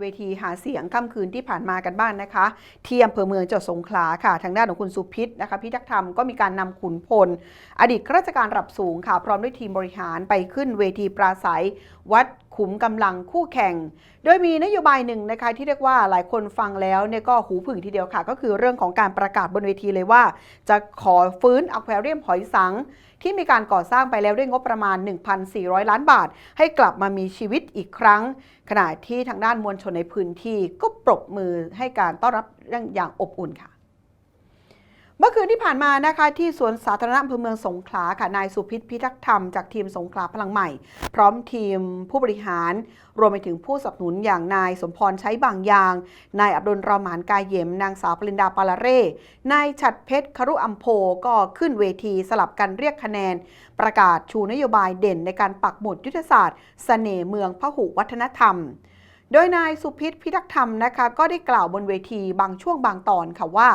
เวทีหาเสียงค่ำคืนที่ผ่านมากันบ้างนนะคะ ที่อำเภอเมืองจังหวัดสงขลาค่ะ ทางด้านของคุณสุพิษนะคะ พิทักษ์ธรรมก็มีการนำขุนพล อดีตข้าราชการระดับสูงค่ะ พร้อมด้วยทีมบริหารไปขึ้นเวทีปราศัย วัด ขุมกำลังคู่แข่ง โดยมีนโยบายหนึ่งนะคะที่เรียกว่าหลายคนฟังแล้วเนี่ยก็หูผึ่งทีเดียวค่ะ ก็คือเรื่องของการประกาศบนเวทีเลยว่า จะขอฟื้นอควาเรียมหอยสัง ที่มีการก่อสร้างไปแล้วด้วยงบประมาณ 1,400 ล้านบาท ให้กลับมามีชีวิตอีกครั้ง ขณะที่ทางด้านมวลชนในพื้นที่ก็ปรบมือให้การต้อนรับอย่างอบอุ่นค่ะ เมื่อคืนที่ผ่านมานะคะที่สวนสาธารณะอำเภอเมืองสงขลาค่ะนายสุพิษพิทักษ์ธรรมจากทีมสงขลาพลังใหม่ พร้อมทีมผู้บริหาร รวมไปถึงผู้สนับสนุนอย่างนายสมพรใช้บางยาง นายอับดุลรอมานกายเยมนางสาวปรินดาปาลาเร่ นายฉัดเพชรครุอัมโพก็ขึ้นเวทีสลับกันเรียกคะแนน ประกาศชูนโยบายเด่นในการปักหมุดยุทธศาสตร์เสน่ห์เมืองพหุวัฒนธรรมโดยนายสุพิษพิทักษ์ธรรมนะคะก็ได้กล่าวบนเวทีบางช่วงบางตอนค่ะว่า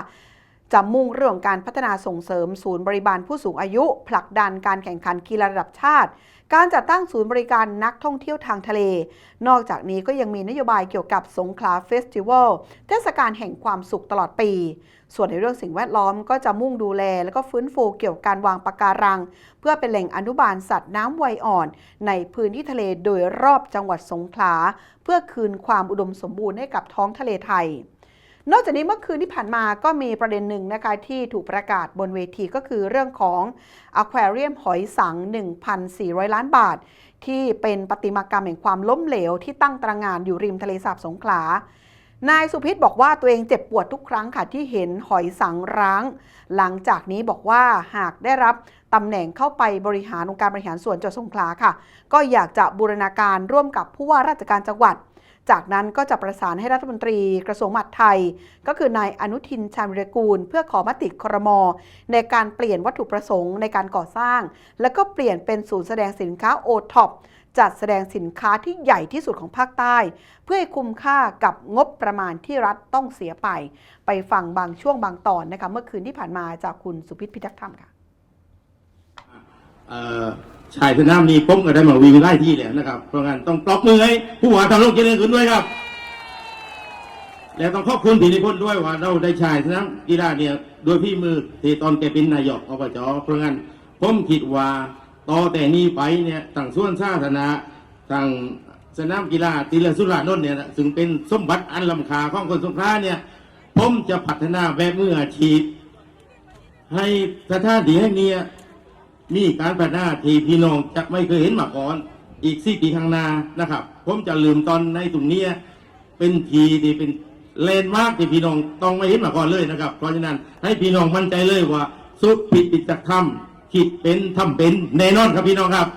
จะมุ่งเรื่องการพัฒนาส่งเสริมศูนย์บริบาลผู้สูงอายุ ผลักดันการแข่งขันกีฬาระดับชาติ การจัดตั้งศูนย์บริการนักท่องเที่ยวทางทะเล นอกจากนี้ก็ยังมีนโยบายเกี่ยวกับสงขลาเฟสติวัลเทศกาลแห่งความสุขตลอดปี ส่วนในเรื่องสิ่งแวดล้อมก็จะมุ่งดูแล และก็ฟื้นฟูเกี่ยวกับการวางปะการัง เพื่อเป็นแหล่งอนุบาลสัตว์น้ำไวอ่อน ในพื้นที่ทะเลโดยรอบจังหวัดสงขลา เพื่อคืนความอุดมสมบูรณ์ให้กับท้องทะเลไทย นอกจากนี้เมื่อคืนที่ผ่านมาก็มีประเด็นหนึ่งนะคะที่ถูกประกาศบนเวทีก็คือเรื่องของอควาเรียมหอยสัง 1,400 ล้านบาท ที่เป็นประติมากรรมแห่งความล้มเหลวที่ตั้งตระงานอยู่ริมทะเลสาบสงขลานายสุพิษบอกว่าตัวเองเจ็บปวดทุกครั้งค่ะที่เห็นหอยสังร้าง หลังจากนี้บอกว่าหากได้รับตำแหน่งเข้าไปบริหารองค์การบริหารส่วนจังหวัดสงขลาค่ะ ก็อยากจะบูรณาการร่วมกับผู้ว่าราชการจังหวัด จากนั้นก็จะประสานให้รัฐมนตรีกระทรวงมหาดไทย ก็คือนายอนุทินชาญวิรกูล เพื่อขอมติครม ในการเปลี่ยนวัตถุประสงค์ในการก่อสร้าง แล้วก็เปลี่ยนเป็นศูนย์แสดงสินค้าโอท็อปจัดแสดงสินค้าที่ใหญ่ที่สุดของภาคใต้ เพื่อให้คุ้มค่ากับงบประมาณที่รัฐต้องเสียไป ไปฟังบางช่วงบางตอนนะคะเมื่อคืนที่ผ่านมาจากคุณสุพิษพิทักษ์ธรรมค่ะ ชายสนามนี้ผมก็ได้มาวิ่งไล่ที่แล้วนะครับ เพราะงั้นต้องปรบมือให้ผู้ว่าทางโลกเจริญขึ้นด้วยครับ แล้วต้องขอบคุณพี่นิพนธ์ด้วยว่าเราได้ชายสนามกีฬาเนี่ยโดยพี่มือที่ตอนแกเป็นนายกอบจเพราะงั้นผมคิดว่าต่อแต่นี้ไปเนี่ยต่างส่วนสาธารณะต่างสนามกีฬาตีเรือสุรานนท์เนี่ยนะซึ่งเป็นสมบัติอันล้ำค่าของคนสงขลาเนี่ยผมจะพัฒนาแบบมืออาชีพให้สถานที่แห่งเนี้ย มีการพัฒนาที่พี่น้องจะไม่เคยเห็นมาก่อน อีกสี่ปีข้างหน้านะครับ ผมจะลืมตอนในตรงนี้เป็นทีที่เป็นเลนมากที่พี่น้องต้องไม่เห็นมาก่อนเลยนะครับ เพราะฉะนั้นให้พี่น้องมั่นใจเลยว่า สุดผิดปิดจากทำคิดเป็นทำเป็นแน่นอนครับพี่น้องครับ